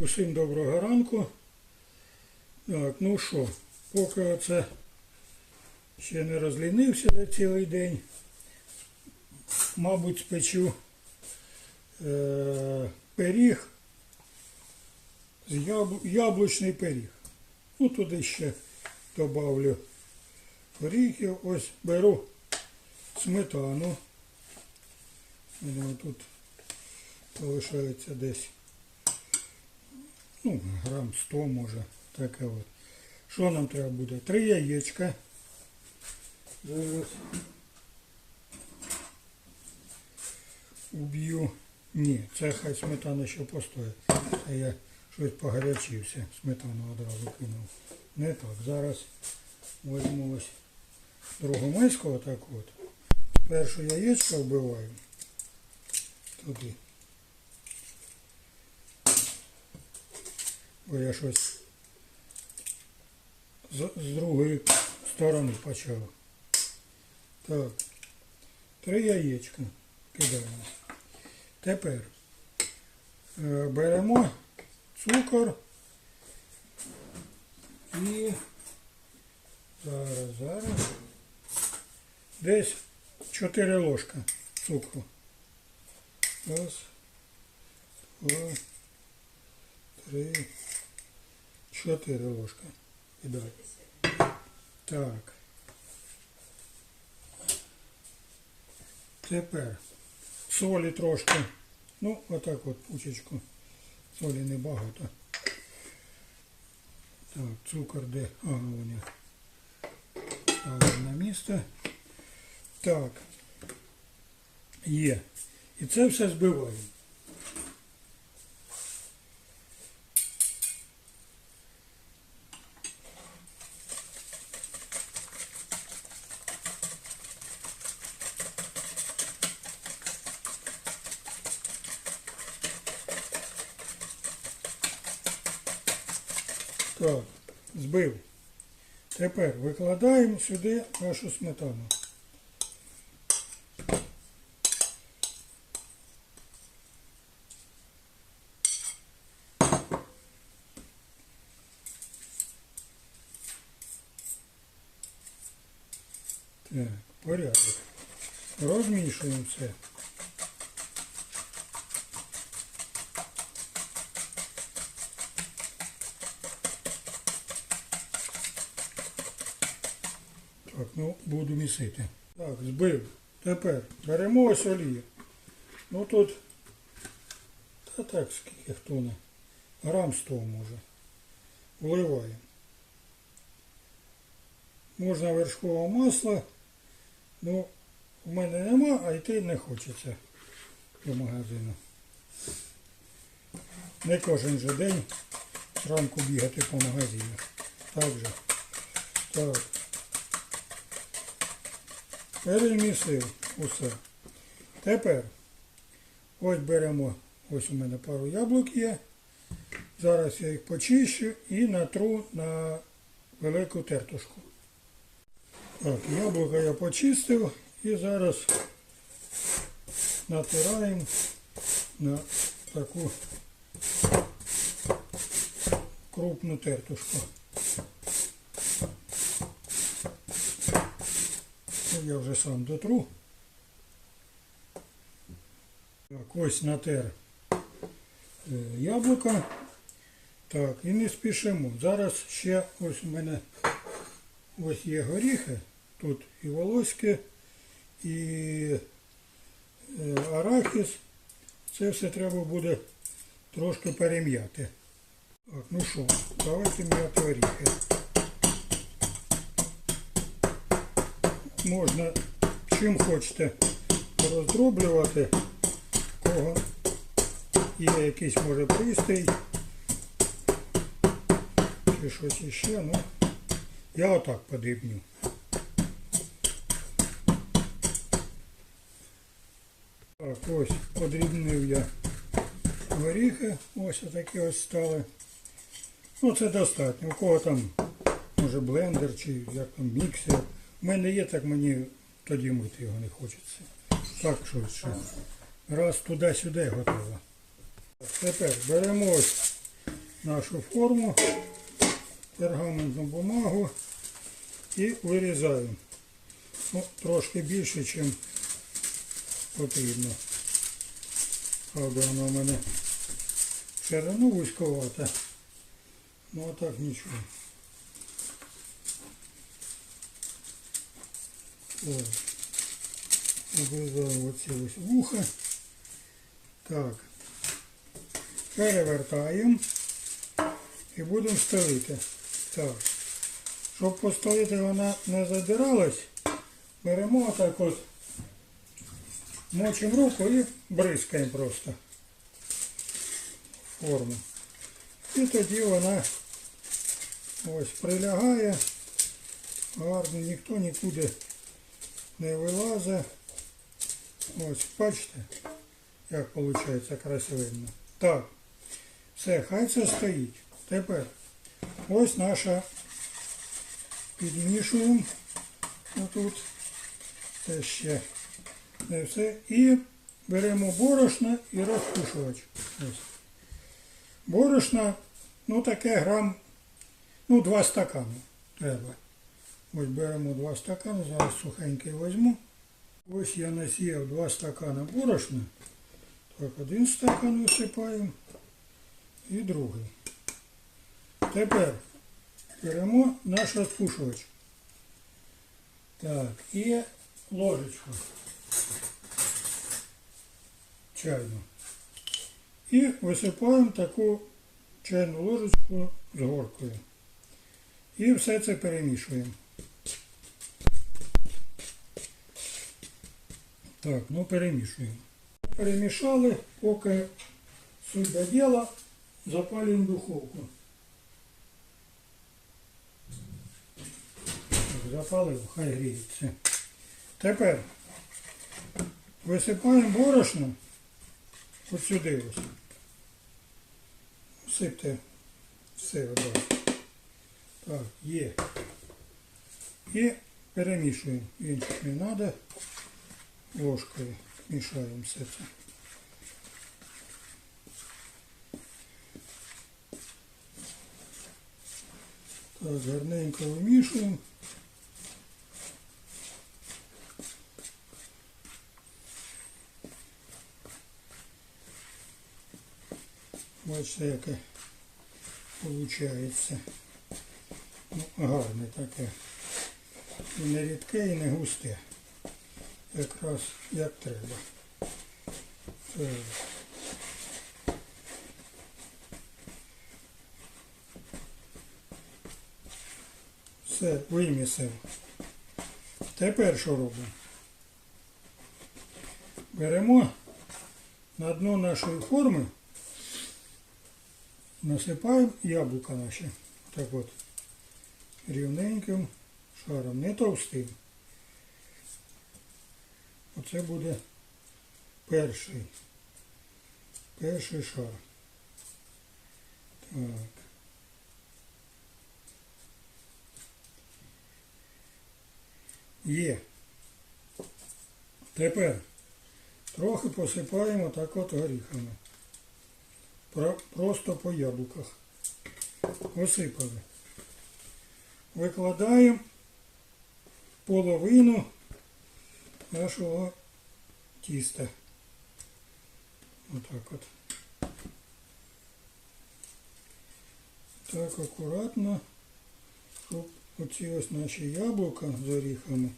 Усім доброго ранку. Так, ну що, поки оце ще не розлінився за цілий день, мабуть, спечу е, пиріг, яб, яблучний пиріг. Ну, туди ще добавлю горіхів. Ось беру сметану. Вона тут залишається десь ну, грам 100 може. Таке от. Що нам треба буде? Три яєчка. Зараз уб'ю. Ні, це хай сметана ще постоїть. Це я щось погарячився. Сметану одразу кинув. Не так. Зараз візьму ось другу миску отак от. Перше яєчко вбиваю. Туди. Бо я щось з, з другої сторони почав. Так. Три яєчка кидаємо. Тепер е, беремо цукор і зараз, зараз. Десь 4 ложка цукру. Раз, два, три, чотири ложки. Кидай. Так. Тепер солі трошки. Ну, отак от пучечку. Солі небагато. Так, цукор де? А, вони. Ставимо на місце. Так. Є. І це все збиваємо. Так, збив. Тепер викладаємо сюди нашу сметану. Так, порядок. Розмішуємо все. Так, ну буду місити. Так, збив. Тепер беремо ось олію. Ну тут, та так скільки хто не. Грам 100 може. Вливаємо. Можна вершкового масла. Ну, в мене нема, а йти не хочеться до магазину. Не кожен же день зранку бігати по магазину. Так же. Так. Перемісив усе. Тепер ось беремо, ось у мене пару яблук є. Зараз я їх почищу і натру на велику тертушку. Так, яблука я почистив і зараз натираємо на таку крупну тертушку. Я вже сам дотру. Так, ось натер е, яблука. Так, і не спішимо. Зараз ще ось у мене ось є горіхи. Тут і волоське, і е, арахіс. Це все треба буде трошки перем'яти. Так, ну що, давайте м'яти оріхи. Можна чим хочете роздроблювати, кого є якийсь може пристрій чи щось іще, ну я отак подрібню. Так, ось подрібнив я горіхи, ось отакі ось стали. Ну це достатньо. У кого там може блендер чи як там міксер. У мене є, так мені тоді мити його не хочеться. Так швидше. Раз туди-сюди готово. Тепер беремо ось нашу форму, пергаментну бумагу і вирізаємо. Ну, трошки більше, ніж потрібно. Правда, вона в мене ширину вузьковата. Ну а так нічого. Ось. Обрізаємо оці ось вуха. Так. Перевертаємо і будемо стелити. Так. Щоб постелити вона не задиралась, беремо отак от, мочимо руку і бризкаємо просто форму. І тоді вона ось прилягає, гарно, ніхто нікуди не вилазить. Ось, бачите, як виходить красивенно. Так, все, хай це стоїть. Тепер ось наша підмішуємо отут. Це ще не все. І беремо борошно і розпушувач. Борошна, ну таке грам, ну два стакани треба. Ось беремо два стакани, зараз сухенький візьму. Ось я насіяв два стакани борошна. Так, один стакан висипаємо і другий. Тепер беремо наш розпушувач. Так, і ложечку. Чайну. І висипаємо таку чайну ложечку з горкою. І все це перемішуємо. Так, ну перемішуємо. Перемішали, поки суть до діла, запалюємо духовку. Так, запалив, хай гріється. Тепер висипаємо борошно от сюди ось. Всипте все одразу. Так, є. І перемішуємо. Інших не треба. Ложкою мішаємо все це. Так, гарненько вимішуємо. Бачите, яке виходить. Ну, гарне таке. І не рідке, і не густе. Якраз як треба. Так. Все, вимісив. Тепер що робимо? Беремо на дно нашої форми, насипаємо яблука наші. Так от, рівненьким шаром, не товстим. Оце буде перший. Перший шар. Так. Є. Тепер трохи посипаємо так от горіхами. Про- Просто по яблуках. Посипали. Викладаємо половину нашого тіста. Отак от. Так акуратно, щоб оці ось наші яблука з оріхами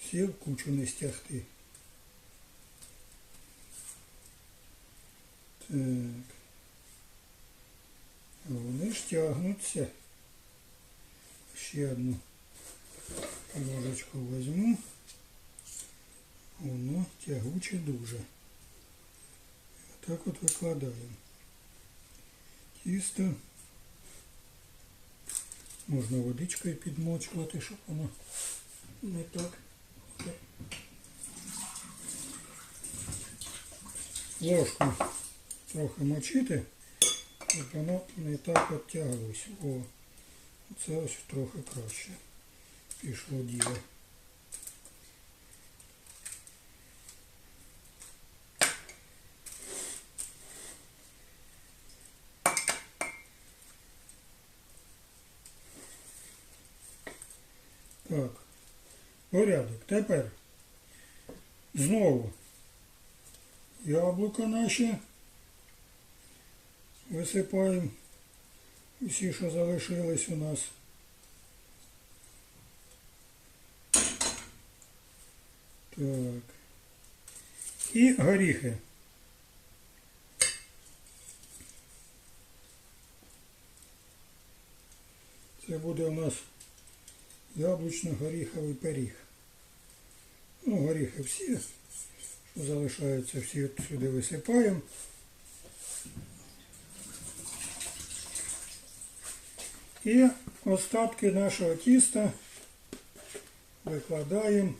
всі в кучу не стягти. Так. Вони ж тягнуться. Ще одну ложечку візьму. Воно тягуче дуже. Так от викладаємо. Тісто. Можна водичкою підмочувати, щоб воно не так. Ложку трохи мочити, щоб воно не так от тяглось. О, це ось трохи краще пішло діло. Так. Порядок. Тепер знову яблука наші висипаємо. Усі, що залишились у нас. Так. І горіхи. Це буде у нас яблучно-горіховий пиріг. Ну, горіхи всі, що залишаються, всі сюди висипаємо. І остатки нашого тіста викладаємо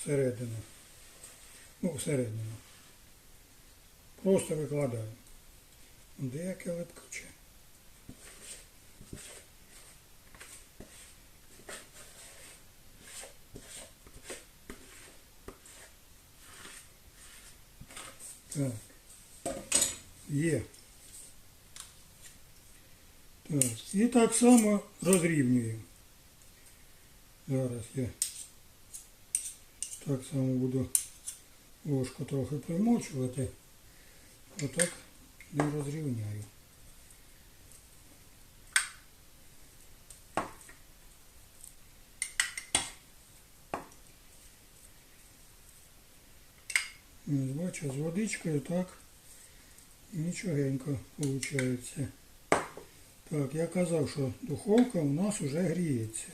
всередину. Ну, всередину. Просто викладаємо. Деяке липкуче. Так. Є. Так. І так само розрівнюємо. Зараз я так само буду ложку трохи примочувати. Отак і розрівняю. Ось бачу, з водичкою так нічогенько виходить. Так, я казав, що духовка у нас вже гріється.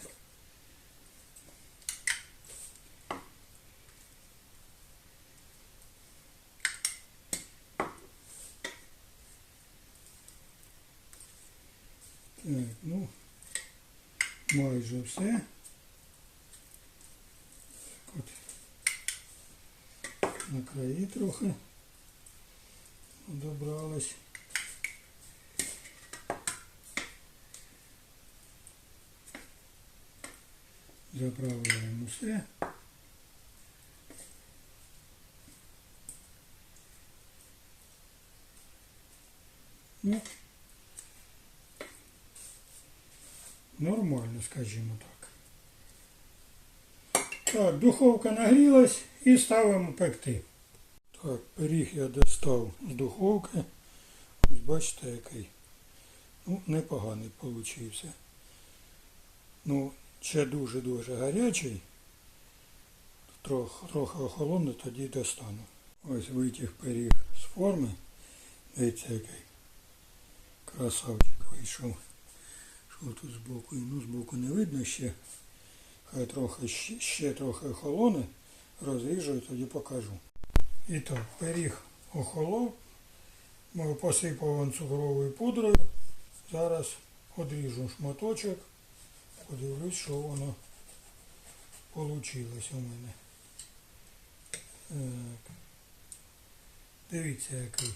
Так, ну, майже все. На краї трохи добралась. Заправляємо все. Ну, нормально, скажімо так. Так, духовка нагрілась і ставимо пекти. Так, пиріг я достав з духовки. Ось бачите, який. Ну, непоганий получився. Ну, ще дуже-дуже гарячий. Трохи, трохи охолоне, тоді достану. Ось витяг пиріг з форми. Дивіться, який красавчик вийшов. Що тут збоку? Ну, збоку не видно ще. Хай трохи ще, трохи охолоне, розріжу і тоді покажу. І так, пиріг охолов, ми посипав він цукровою пудрою. Зараз одріжу шматочок, подивлюсь, що воно вийшло у мене. Так. Дивіться, який.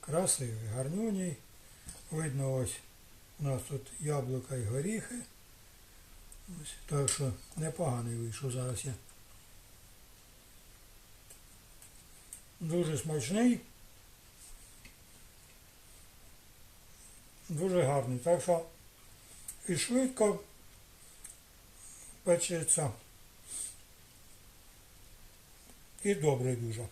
Красивий, гарнюній. Видно ось у нас тут яблука і горіхи. Ось, так що непоганий вийшов зараз я. Дуже смачний. Дуже гарний. Так що і швидко печеться. І добрий дуже.